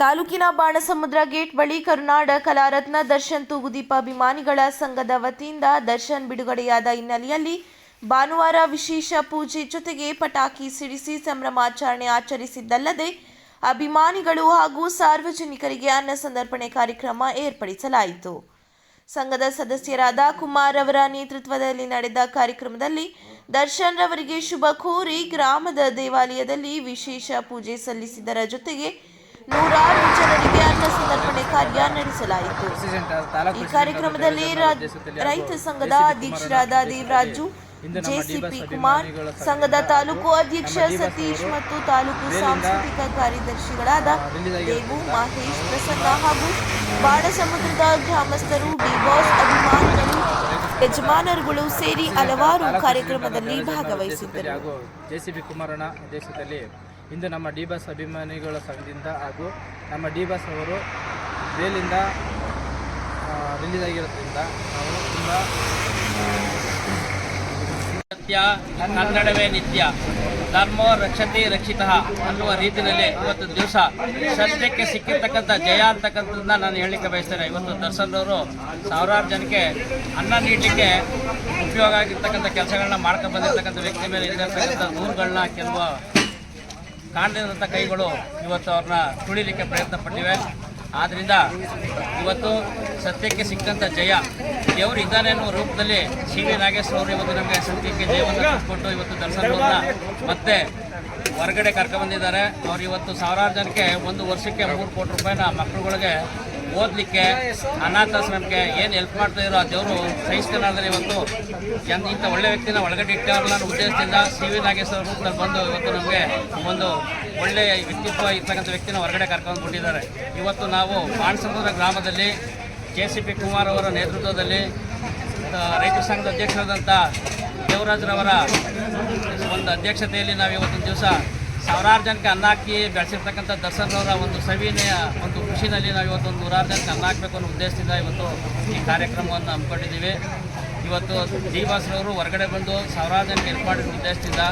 ತಾಲೂಕಿನ ಬಾಣಸಮುದ್ರ ಗೇಟ್ ಬಳಿ ಕರುನಾಡ ಕಲಾರತ್ನ ದರ್ಶನ್ ತೂಗುದೀಪ ಅಭಿಮಾನಿಗಳ ಸಂಘದ ವತಿಯಿಂದ ದರ್ಶನ್ ಬಿಡುಗಡೆಯಾದ ಹಿನ್ನೆಲೆಯಲ್ಲಿ ಭಾನುವಾರ ವಿಶೇಷ ಪೂಜೆ ಜೊತೆಗೆ ಪಟಾಕಿ ಸಿಡಿಸಿ ಸಂಭ್ರಮಾಚರಣೆ ಆಚರಿಸಿದ್ದಲ್ಲದೆ ಅಭಿಮಾನಿಗಳು ಹಾಗೂ ಸಾರ್ವಜನಿಕರಿಗೆ ಅನ್ನ ಸಂದರ್ಪಣೆ ಕಾರ್ಯಕ್ರಮ ಏರ್ಪಡಿಸಲಾಯಿತು. ಸಂಘದ ಸದಸ್ಯರಾದ ಕುಮಾರ್ ಅವರ ನೇತೃತ್ವದಲ್ಲಿ ನಡೆದ ಕಾರ್ಯಕ್ರಮದಲ್ಲಿ ದರ್ಶನ್ ರವರಿಗೆ ಶುಭ ಕೋರಿ ಗ್ರಾಮದ ದೇವಾಲಯದಲ್ಲಿ ವಿಶೇಷ ಪೂಜೆ ಸಲ್ಲಿಸಿದರ ಜೊತೆಗೆ ನೂರಾರು ಜನರಿಗೆ ಅನ್ನ ಸಂದರ್ಪಣೆ ಕಾರ್ಯ ನಡೆಸಲಾಯಿತು. ಈ ಕಾರ್ಯಕ್ರಮದಲ್ಲಿ ರೈತ ಸಂಘದ ಅಧ್ಯಕ್ಷರಾದ ದೇವರಾಜು ಜೆಸಿಪಿ ಕುಮಾರ್ ಸಂಘದ ತಾಲೂಕು ಅಧ್ಯಕ್ಷ ಸತೀಶ್ ಮತ್ತು ತಾಲೂಕು ಸಾಂಸ್ಕೃತಿಕ ಕಾರ್ಯದರ್ಶಿಗಳಾದ ದೇವು ಮಹೇಶ್ ಪ್ರಸನ್ನ ಹಾಗೂ ಬಾಣಸಮುದ್ರದ ಗ್ರಾಮಸ್ಥರು ಡಿಬಾಸ್ ಅಭಿಮಾನಿಗಳು ಯಜಮಾನರುಗಳು ಸೇರಿ ಹಲವಾರು ಕಾರ್ಯಕ್ರಮದಲ್ಲಿ ಭಾಗವಹಿಸಿದ್ದರು. ದೇಶದಲ್ಲಿ ಇಂದು ನಮ್ಮ ಡಿ ಬಸ್ ಅಭಿಮಾನಿಗಳ ಸಂಘದಿಂದ ಹಾಗೂ ನಮ್ಮ ಡಿ ಬಸ್ ಅವರು ಜೈಲಿಂದ ರಿಲೀಸ್ ಆಗಿರೋದ್ರಿಂದ ನಾವು ತುಂಬ ಸತ್ಯ ಕನ್ನಡವೇ ನಿತ್ಯ, ಧರ್ಮೋ ರಕ್ಷತೆ ರಕ್ಷಿತ ಅನ್ನುವ ರೀತಿಯಲ್ಲಿ ಇವತ್ತು ದಿವಸ ಸತ್ಯಕ್ಕೆ ಸಿಕ್ಕಿರ್ತಕ್ಕಂಥ ಜಯ ಅಂತಕ್ಕಂಥದ್ದನ್ನ ನಾನು ಹೇಳಲಿಕ್ಕೆ ಬಯಸ್ತೇನೆ. ಇವತ್ತು ದರ್ಶನ್ ಅವರು ಸಾವಿರಾರು ಜನಕ್ಕೆ ಅನ್ನ ನೀಡಲಿಕ್ಕೆ ಉಪಯೋಗ ಆಗಿರ್ತಕ್ಕಂಥ ಕೆಲಸಗಳನ್ನ ಮಾಡ್ಕೊಂಡು ಬಂದಿರ್ತಕ್ಕಂಥ ವ್ಯಕ್ತಿ ಮೇಲೆ ಇರ್ತಕ್ಕಂಥ ದೂರುಗಳನ್ನ ಕೆಲವು ಕಾಣದಿರುವಂಥ ಕೈಗಳು ಇವತ್ತು ಅವ್ರನ್ನ ತುಳಿಲಿಕ್ಕೆ ಪ್ರಯತ್ನ ಪಟ್ಟಿವೆ ಆದ್ದರಿಂದ ಇವತ್ತು ಸತ್ಯಕ್ಕೆ ಸಿಕ್ಕಂಥ ಜಯ. ದೇವರು ಇದ್ದಾನೆ ಅನ್ನೋ ರೂಪದಲ್ಲಿ ಸಿ ವಿ ನಾಗೇಶ್ ಅವರು ಇವತ್ತು ನಮಗೆ ಸತ್ಯಕ್ಕೆ ಜಯವನ್ನು ಕೊಟ್ಟು ಇವತ್ತು ದರ್ಶನವನ್ನು ಮತ್ತೆ ಹೊರಗಡೆ ಕರ್ಕೊಂಡ್ಬಂದಿದ್ದಾರೆ. ಅವ್ರು ಇವತ್ತು ಸಾವಿರಾರು ಜನಕ್ಕೆ ಒಂದು ವರ್ಷಕ್ಕೆ ಮೂರು ಕೋಟಿ ರೂಪಾಯಿನ ಮಕ್ಕಳುಗಳಿಗೆ ಓದಲಿಕ್ಕೆ ಅನಾಥಾಶ್ರಮಕ್ಕೆ ಏನು ಹೆಲ್ಪ್ ಮಾಡ್ತಾ ಇರೋ ಆ ದೇವರು ಸಹಿಸ್ತಾನಾದ್ರೆ ಇವತ್ತು ಜನ ಇಂಥ ಒಳ್ಳೆ ವ್ಯಕ್ತಿನ ಒಳಗಡೆ ಇಟ್ಟಾರಲ್ಲ ಉದ್ದೇಶದಿಂದ ಸಿ ವಿ ನಾಗೇಶ್ವರ ರೂಪದಲ್ಲಿ ಬಂದು ಇವತ್ತು ನಮಗೆ ಒಂದು ಒಳ್ಳೆ ವ್ಯಕ್ತಿತ್ವ ಇರ್ತಕ್ಕಂಥ ವ್ಯಕ್ತಿನ ಹೊರಗಡೆ ಕರ್ಕೊಂಡು ಇವತ್ತು ನಾವು ಬಾಣಸಮುದ್ರ ಗ್ರಾಮದಲ್ಲಿ ಕೆ ಸಿ ಪಿ ಕುಮಾರ್ ಅವರ ನೇತೃತ್ವದಲ್ಲಿ ರೈತ ಸಂಘದ ಅಧ್ಯಕ್ಷರಾದಂಥ ದೇವರಾಜ್ರವರ ಒಂದು ಅಧ್ಯಕ್ಷತೆಯಲ್ಲಿ ನಾವು ಇವತ್ತಿನ ದಿವಸ ಸಾವಿರಾರು ಜನಕ್ಕೆ ಅನ್ನ ಹಾಕಿ ಬೆಳೆಸಿರ್ತಕ್ಕಂಥ ಅವರ ಒಂದು ಸವಿನೆಯ ಒಂದು ಖುಷಿನಲ್ಲಿ ನಾವು ಇವತ್ತು ಒಂದು ನೂರಾರು ಜನಕ್ಕೆ ಅನ್ನ ಹಾಕಬೇಕು ಅನ್ನೋ ಉದ್ದೇಶದಿಂದ ಇವತ್ತು ಈ ಕಾರ್ಯಕ್ರಮವನ್ನು ಹಮ್ಮಿಕೊಂಡಿದ್ದೀವಿ. ಇವತ್ತು ಜೀವಾಸರವರು ಹೊರಗಡೆ ಬಂದು ಸಾವಿರಾರು ಜನಕ್ಕೆ ಹೆಲ್ಪ್ ಮಾಡಿರೋ ಉದ್ದೇಶದಿಂದ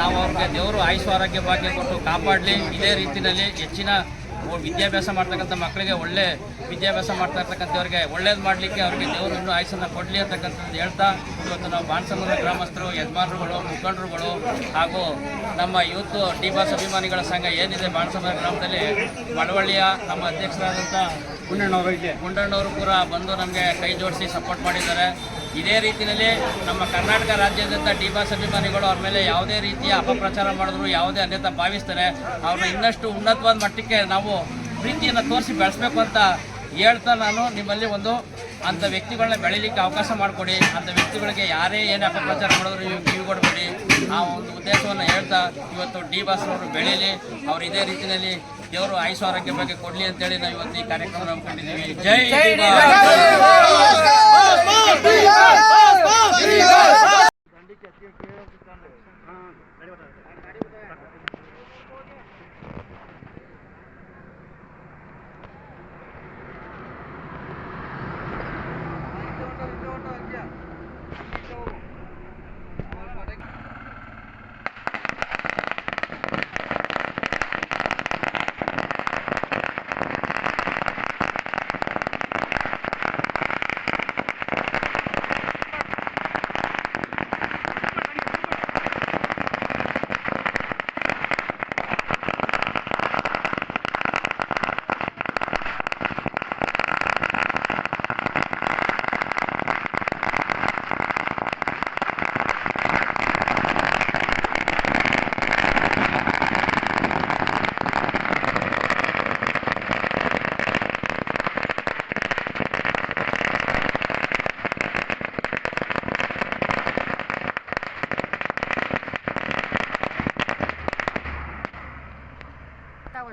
ನಾವು ಅವ್ರಿಗೆ ದೇವರು ಆಯುಷ್ ಆರೋಗ್ಯ ಭಾಗ್ಯ ಕೊಟ್ಟು ಕಾಪಾಡಲಿ. ಇದೇ ರೀತಿಯಲ್ಲಿ ಹೆಚ್ಚಿನ ವಿದ್ಯಾಭ್ಯಾಸ ಮಾಡ್ತಕ್ಕಂಥ ಮಕ್ಕಳಿಗೆ ಒಳ್ಳೆ ವಿದ್ಯಾಭ್ಯಾಸ ಮಾಡ್ತಾ ಇರ್ತಕ್ಕಂಥವ್ರಿಗೆ ಒಳ್ಳೇದು ಮಾಡಲಿಕ್ಕೆ ಅವ್ರಿಗೆ ದೇವರು ಇನ್ನೂ ಕೊಡಲಿ ಅಂತಕ್ಕಂಥದ್ದು ಹೇಳ್ತಾ, ಇವತ್ತು ನಾವು ಬಾಣಸಮುದ್ರ ಗ್ರಾಮಸ್ಥರು, ಯಜಮಾನರುಗಳು, ಮುಖಂಡರುಗಳು ಹಾಗೂ ನಮ್ಮ ಯೂತ್ ಡಿ ಬಾಸ್ ಅಭಿಮಾನಿಗಳ ಸಂಘ ಏನಿದೆ ಬಾಣಸಮುದ್ರ ಗ್ರಾಮದಲ್ಲಿ, ಮಳವಳ್ಳಿಯ ನಮ್ಮ ಅಧ್ಯಕ್ಷರಾದಂಥ ಗುಂಡಣ್ಣವರು ಕೂಡ ಬಂದು ನಮಗೆ ಕೈ ಜೋಡಿಸಿ ಸಪೋರ್ಟ್ ಮಾಡಿದ್ದಾರೆ. ಇದೇ ರೀತಿಯಲ್ಲಿ ನಮ್ಮ ಕರ್ನಾಟಕ ರಾಜ್ಯಾದ್ಯಂತ ಡಿ ಬಾಸ್ ಅಭಿಮಾನಿಗಳು ಅವ್ರ ಮೇಲೆ ಯಾವುದೇ ರೀತಿಯ ಅಪಪ್ರಚಾರ ಮಾಡಿದ್ರು, ಯಾವುದೇ ಅನ್ಯತ ಭಾವಿಸ್ತಾರೆ, ಅವ್ರನ್ನ ಇನ್ನಷ್ಟು ಉನ್ನತವಾದ ಮಟ್ಟಕ್ಕೆ ನಾವು ಪ್ರೀತಿಯನ್ನು ತೋರಿಸಿ ಬೆಳೆಸ್ಬೇಕು ಅಂತ ಹೇಳ್ತಾ ನಾನು ನಿಮ್ಮಲ್ಲಿ ಒಂದು ಅಂಥ ವ್ಯಕ್ತಿಗಳನ್ನ ಬೆಳೀಲಿಕ್ಕೆ ಅವಕಾಶ ಮಾಡಿಕೊಡಿ ಅಂಥ ವ್ಯಕ್ತಿಗಳಿಗೆ ಯಾರೇ ಏನೇ ಅಪಪ್ರಚಾರ ಮಾಡಿದ್ರು ನೀವು ಕಿವಿ ಕೊಡಬೇಡಿ ಆ ಒಂದು ಉದ್ದೇಶವನ್ನು ಹೇಳ್ತಾ ಇವತ್ತು ಡಿ ಬಾಸ್ ಅವರು ಬೆಳೀಲಿ, ಅವ್ರು ಇದೇ ರೀತಿಯಲ್ಲಿ ದೇವರು ಆಯುಷ ಆರೋಗ್ಯ ಬಗ್ಗೆ ಕೊಡ್ಲಿ ಅಂತೇಳಿ ನಾವು ಇವತ್ತು ಈ ಕಾರ್ಯಕ್ರಮ ನಂಬ್ಕೊಂಡಿದ್ದೀವಿ ಜೈ ಡಿ